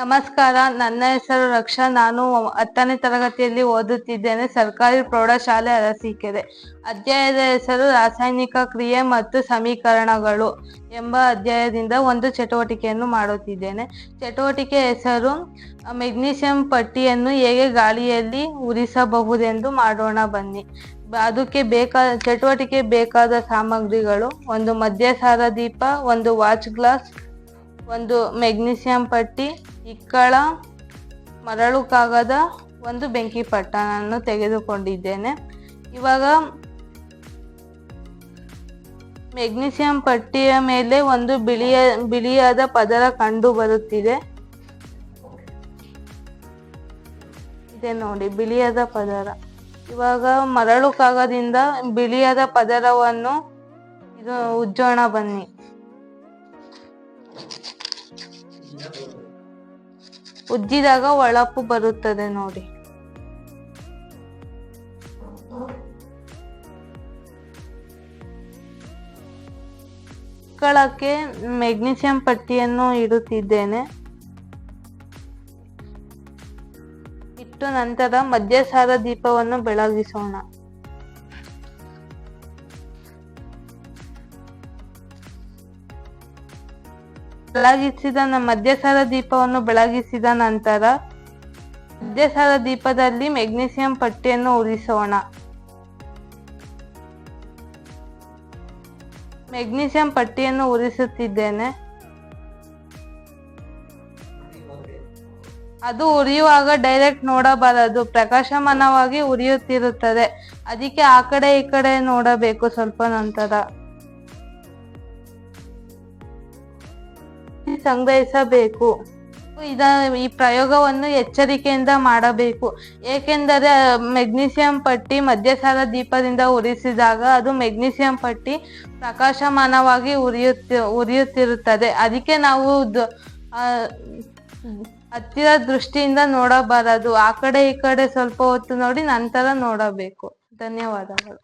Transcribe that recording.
ನಮಸ್ಕಾರ, ನನ್ನ ಹೆಸರು ರಕ್ಷಾ. ನಾನು ಹತ್ತನೇ ತರಗತಿಯಲ್ಲಿ ಓದುತ್ತಿದ್ದೇನೆ. ಸರ್ಕಾರಿ ಪ್ರೌಢಶಾಲೆ ಅರಸೀಕೆರೆ. ಅಧ್ಯಾಯದ ಹೆಸರು ರಾಸಾಯನಿಕ ಕ್ರಿಯೆ ಮತ್ತು ಸಮೀಕರಣಗಳು ಎಂಬ ಅಧ್ಯಾಯದಿಂದ ಒಂದು ಚಟುವಟಿಕೆಯನ್ನು ಮಾಡುತ್ತಿದ್ದೇನೆ. ಚಟುವಟಿಕೆ ಹೆಸರು ಮೆಗ್ನೀಷಿಯಂ ಪಟ್ಟಿಯನ್ನು ಹೇಗೆ ಗಾಳಿಯಲ್ಲಿ ಉರಿಸಬಹುದೆಂದು ಮಾಡೋಣ ಬನ್ನಿ. ಅದಕ್ಕೆ ಬೇಕಾದ, ಚಟುವಟಿಕೆ ಬೇಕಾದ ಸಾಮಗ್ರಿಗಳು, ಒಂದು ಮದ್ಯಸಾರ ದೀಪ, ಒಂದು ವಾಚ್ ಗ್ಲಾಸ್, ಒಂದು ಮೆಗ್ನೀಷಿಯಂ ಪಟ್ಟಿ ಇಕ್ಕಳ ಮರಳು ಕಾಗದ ಒಂದು ಬೆಂಕಿ ಪಟ್ಟಣನ್ನು ತೆಗೆದುಕೊಂಡಿದ್ದೇನೆ. ಇವಾಗ ಮೆಗ್ನೀಷಿಯಂ ಪಟ್ಟಿಯ ಮೇಲೆ ಒಂದು ಬಿಳಿಯ, ಬಿಳಿಯಾದ ಪದರ ಕಂಡು ಬರುತ್ತಿದೆ. ಇದೆ ನೋಡಿ, ಬಿಳಿಯಾದ ಪದರ. ಇವಾಗ ಮರಳು ಕಾಗದಿಂದ ಬಿಳಿಯಾದ ಪದರವನ್ನು ಇದು, ಉಜ್ಜೋಣ ಬನ್ನಿ. ಉಜ್ಜಿದಾಗ ಹೊಳಪು ಬರುತ್ತದೆ ನೋಡಿ. ಕಳಕ್ಕೆ ಮೆಗ್ನೀಷಿಯಂ ಪಟ್ಟಿಯನ್ನು ಇಡುತ್ತಿದ್ದೇನೆ. ಇಟ್ಟು ನಂತರ ಮದ್ಯಸಾರ ದೀಪವನ್ನು ಬೆಳಗಿಸೋಣ. ಬೆಳಗಿಸಿದ ಮಧ್ಯಸಾರ ದೀಪವನ್ನು ಬೆಳಗಿಸಿದ ನಂತರ ಮಧ್ಯಸಾರ ದೀಪದಲ್ಲಿ ಮೆಗ್ನೀಸಿಯಂ ಪಟ್ಟಿಯನ್ನು ಉರಿಸೋಣ. ಮೆಗ್ನೀಸಿಯಂ ಪಟ್ಟಿಯನ್ನು ಉರಿಸುತ್ತಿದ್ದೇನೆ. ಅದು ಉರಿಯುವಾಗ ಡೈರೆಕ್ಟ್ ನೋಡಬಾರದು. ಪ್ರಕಾಶಮಾನವಾಗಿ ಉರಿಯುತ್ತಿರುತ್ತದೆ. ಅದಕ್ಕೆ ಆ ಕಡೆ ಈ ಕಡೆ ನೋಡಬೇಕು ಸ್ವಲ್ಪ ನಂತರ. ಸಂಗ್ರಹಿಸಬೇಕು. ಇದ ಈ ಪ್ರಯೋಗವನ್ನು ಎಚ್ಚರಿಕೆಯಿಂದ ಮಾಡಬೇಕು. ಏಕೆಂದರೆ ಮೆಗ್ನೀಸಿಯಂ ಪಟ್ಟಿ ಮದ್ಯಸಾರ ದೀಪದಿಂದ ಉರಿಸಿದಾಗ ಅದು ಮೆಗ್ನೀಸಿಯಂ ಪಟ್ಟಿ ಪ್ರಕಾಶಮಾನವಾಗಿ ಉರಿಯುತ್ತಿ, ಉರಿಯುತ್ತಿರುತ್ತದೆ. ಅದಕ್ಕೆ ನಾವು ಹತ್ತಿರ ದೃಷ್ಟಿಯಿಂದ ನೋಡಬಾರದು. ಆ ಕಡೆ ಈ ಕಡೆ ಸ್ವಲ್ಪ ಹೊತ್ತು ನೋಡಿ, ನಂತರ ನೋಡಬೇಕು. ಧನ್ಯವಾದಗಳು.